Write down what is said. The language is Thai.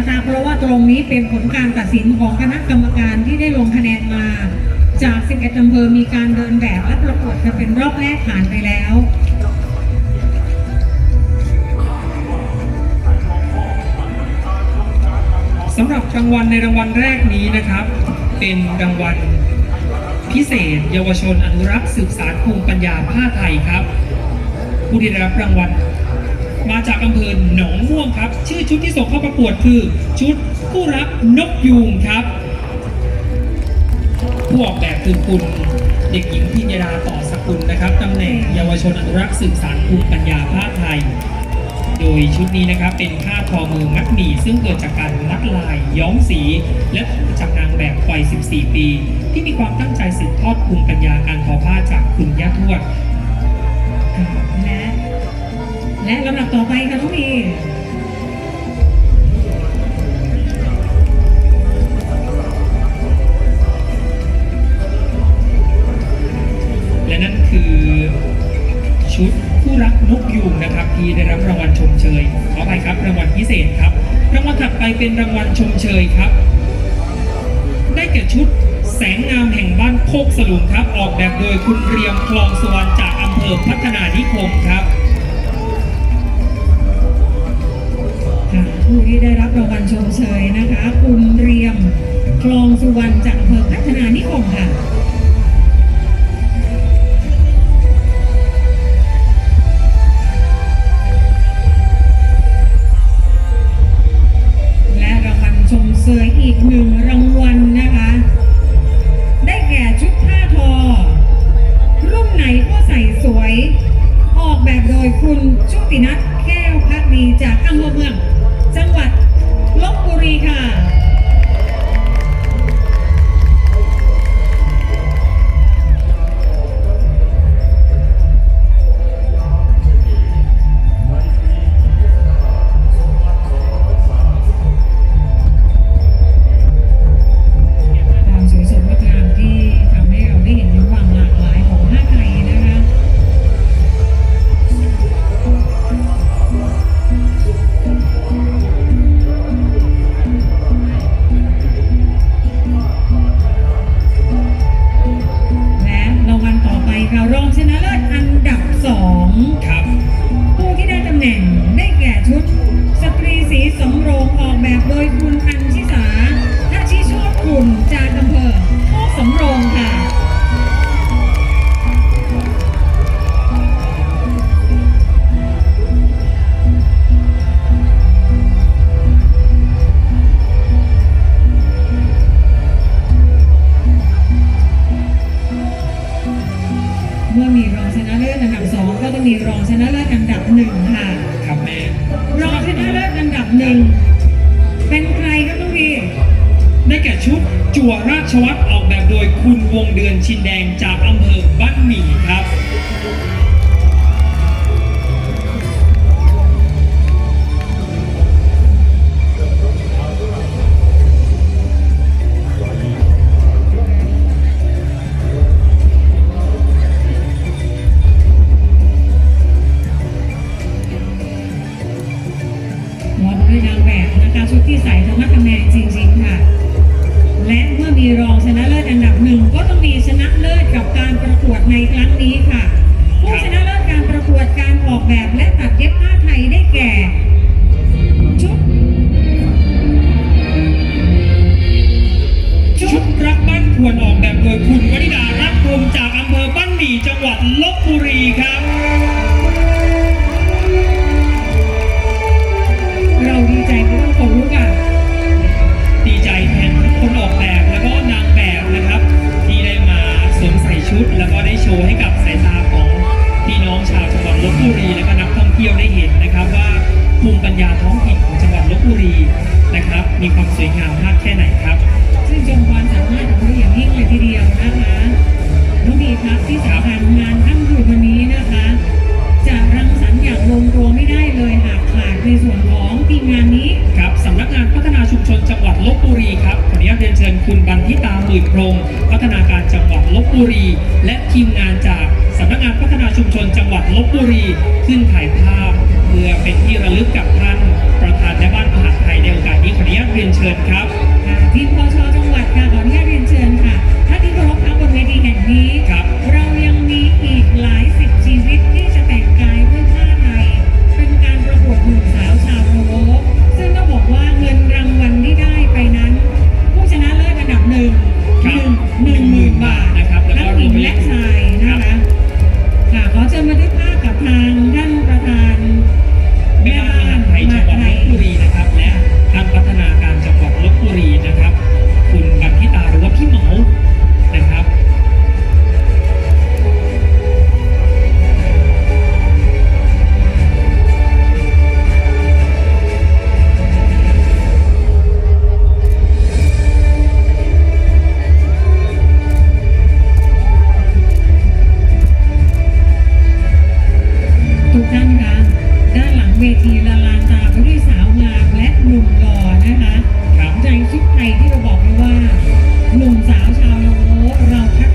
นะคะ เพราะว่าตรงนี้เป็นผลการตัดสินของคณะกรรมการที่ได้ลงคะแนนมา จาก 11อำเภอมีการเดินแบบและประกวดกันเป็นรอบแรกผ่านไปแล้วสำหรับรางวัลในรางวัลแรกนี้นะครับ เป็นรางวัลพิเศษ เยาวชนอนุรักษ์สืบสารภูมิปัญญาผ้าไทยครับ ผู้ได้รับรางวัล มาจากอำเภอหนองม่วงครับ ชื่อชุดที่ส่งเข้าประกวดคือ ชุดผู้รักนกยูงครับ ผู้ออกแบบคือคุณเด็กหญิงพิญญาดาต่อสกุลนะครับตำแหน่งเยาวชนอนุรักษ์สืบสารภูมิปัญญาผ้าไทย โดยชุดนี้นะครับเป็นผ้าทอมือมัดหมี่ซึ่งเกิดจากการมัดลายย้อมสี และจากนางแบบวัย 14 ปี ที่มีความตั้งใจสืบทอดภูมิปัญญาการทอผ้าจากคุณย่าทวดและ และลำดับต่อไปค่ะน้องพีและนั่นคือชุดผู้รักนกยูงนะครับ ที่ได้รับรางวัลชมเชยขออภัยครับรางวัลพิเศษครับ รางวัลถัดไปเป็นรางวัลชมเชยครับ ได้แก่ชุดแสงงามแห่งบ้านโคกสลุงครับ ออกแบบโดยคุณเรียมคลองสวรรณจากอำเภอพัฒนานิคมครับ ค่ะผู้ที่ได้รับรางวัลชมเชยนะคะ คุณเรียมคลองสุวรรณจากอำเภอพัฒนานิคมค่ะและรางวัลชมเชยอีกหนึ่งรางวัลนะคะ ได้แก่ชุดผ้าทอ รุ่นไหนก็ใส่สวย ออกแบบโดยคุณชุตินัท นะเลิศอันดับหนึ่งค่ะครับแม่รองชนะเลิศอันดับหนึ่งเป็นใครครับน้องพีได้แก่ชุดจั่วราชวัตรออกแบบโดยคุณวงเดือนชินแดงจากอำเภอบ้านหมี่ครับ ครั้งนี้ ภูมิปัญาท้องถิ่นของจังหวัดลบบุรีนะครับ มีความสวยงามมากแค่ไหนครับชื่นชมความสามารถของเขาอย่างยิ่งเลยทีเดียวนะคะน้องบีครับที่สำคัญงานค่ำคืนวันนี้นะคะ คือกรมพัฒนาการจังหวัดลบบุรี และทีมงานจากสำนักงานพัฒนาชุมชนจังหวัดลบบุรี ขึ้นถ่ายภาพเพื่อเป็นที่ระลึกกับท่านประธานและบ้านมหาไทยในโอกาสนี้ขออนุญาตเรียนเชิญครับ ทีมปชจังหวัดค่ะขออนุญาตเรียนเชิญค่ะท่านที่ เวทีละลานตาไปด้วยสาวงามและหนุ่มหล่อนะคะครับ ในชุดไทยที่เราบอกเลยว่าหนุ่มสาวชาวโลโมเราคัด